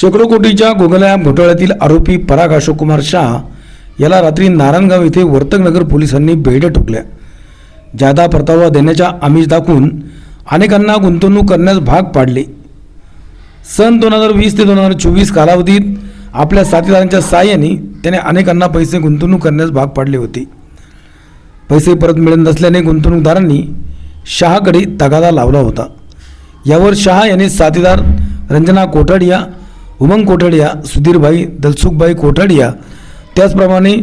शेकडो कोटीच्या गुगल घोटाळ्यातील आरोपी पराग अशोक कुमार शाह याला रात्री नारायणगाव येथे वर्तकनगर पोलिसांनी बेड्या ठोकल्या. जादा परतावा देण्याच्या आमिष दाखवून अनेकांना गुंतवणूक करण्यास भाग पाडले. सन दोन हजार वीस ते दोन हजार चोवीस कालावधीत आपल्या साथीदारांच्या साहाय्याने त्याने अनेकांना पैसे गुंतवणूक करण्यास भाग पाडले होते. पैसे परत मिळत नसल्याने गुंतवणूकदारांनी शहाकडे तगादा लावला होता. यावर शहा यांनी साथीदार रंजना कोठाडिया उमंग कोठाडिया सुधीरभाई दलसुखभाई कोठाडिया त्याचप्रमाणे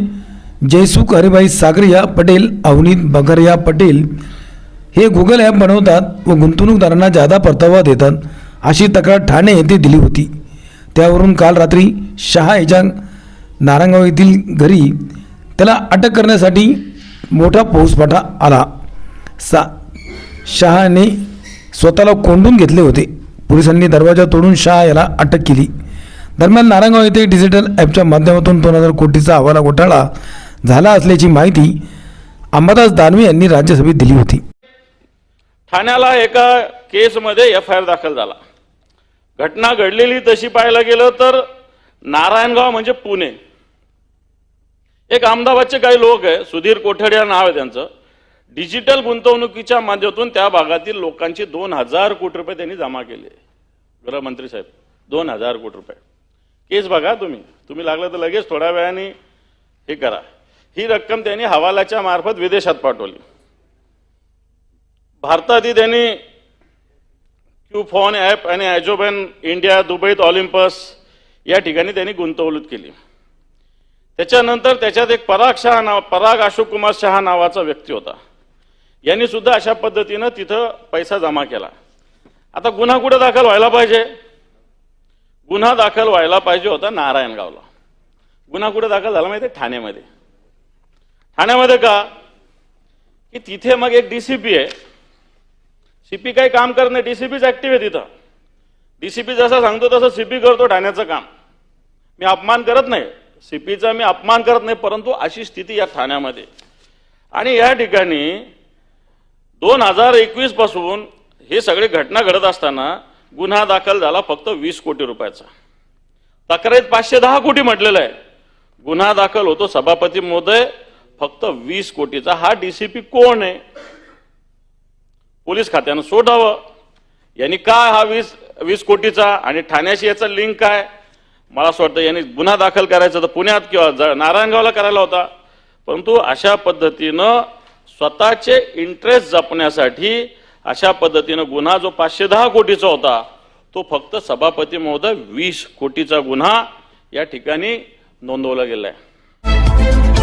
जयसुख हरिभाई सागरिया पटेल अवनीत बगरिया पटेल हे गुगल ॲप बनवतात व गुंतवणूकदारांना जादा परतावा देतात अशी तक्रार ठाणे येथे दिली होती. त्यावरून काल रात्री शहा याच्या नारायणगाव येथील घरी त्याला अटक करण्यासाठी मोठा पाऊसपाठा आला. सा शहाने स्वतःला कोंडून घेतले होते. पोलिसांनी दरवाजा तोडून शहा याला अटक केली. दरम्यान नारायणगाव येथे डिजिटल ॲपच्या माध्यमातून दोन हजार कोटीचा हवाला घोटाळा झाला असल्याची माहिती अंबादास दानवे यांनी राज्यसभेत दिली होती. ठाण्याला एका केसमध्ये एफ आय आर दाखल झाला. घटना घडलेली तशी पाहायला गेलं तर नारायणगाव म्हणजे पुणे. एक अहमदाबादचे काही लोक आहे सुधीर कोठडिया नाव आहे त्यांचं. डिजिटल गुंतवणुकीच्या माध्यमातून त्या भागातील लोकांचे दोन हजार कोटी रुपये त्यांनी जमा केले. गृहमंत्री साहेब दोन हजार कोटी रुपये. केस बघा तुम्ही. तुम्ही लागलं तर लगेच थोड्या वेळाने हे करा. ही रक्कम त्यांनी हवालाच्या मार्फत विदेशात पाठवली. भारतातही त्यांनी क्यूफॉन ॲप आणि ॲजोबॅन इंडिया दुबईत ऑलिम्पस या ठिकाणी त्यांनी गुंतवणूक केली. त्याच्यानंतर त्याच्यात एक पराग शहा नाव पराग अशोक कुमार शहा नावाचा व्यक्ती होता. यांनी सुद्धा अशा पद्धतीनं तिथं पैसा जमा केला. आता गुन्हा कुठे दाखल व्हायला पाहिजे? गुन्हा दाखल व्हायला पाहिजे होता नारायणगावला. गुन्हा कुठे दाखल झाला माहिती आहे? ठाण्यामध्ये. ठाण्यामध्ये का? की तिथे मग एक डीसीपी आहे. सीपी काही काम करत नाही. डीसीपीच ऍक्टिव्ह आहे तिथं. डीसीपी जसं सांगतो तसं सीपी करतो ठाण्याचं काम. मी अपमान करत नाही. सीपीचा मी अपमान करत नाही परंतु अशी स्थिती या ठाण्यामध्ये. आणि या ठिकाणी दोन हजार एकवीसपासून हे सगळे घटना घडत असताना गुन्हा दाखल झाला फक्त वीस कोटी रुपयाचा. तक्रारीत पाचशे दहा कोटी म्हटलेलं आहे. गुन्हा दाखल होतो सभापती महोदय फक्त वीस कोटीचा हा डीसीपी कोण आहे? पोलीस खात्यानं सोडावं. यांनी काय हा वीस वीस कोटीचा आणि ठाण्याशी याचा लिंक काय? मला असं वाटतं यांनी गुन्हा दाखल करायचा तर पुण्यात किंवा नारायणगावला करायला होता. परंतु अशा पद्धतीनं स्वतःचे इंटरेस्ट जपण्यासाठी अशा पद्धतीनं गुन्हा जो पाचशे दहा कोटीचा होता तो फक्त सभापती महोदय वीस कोटीचा गुन्हा या ठिकाणी नोंदवला गेला आहे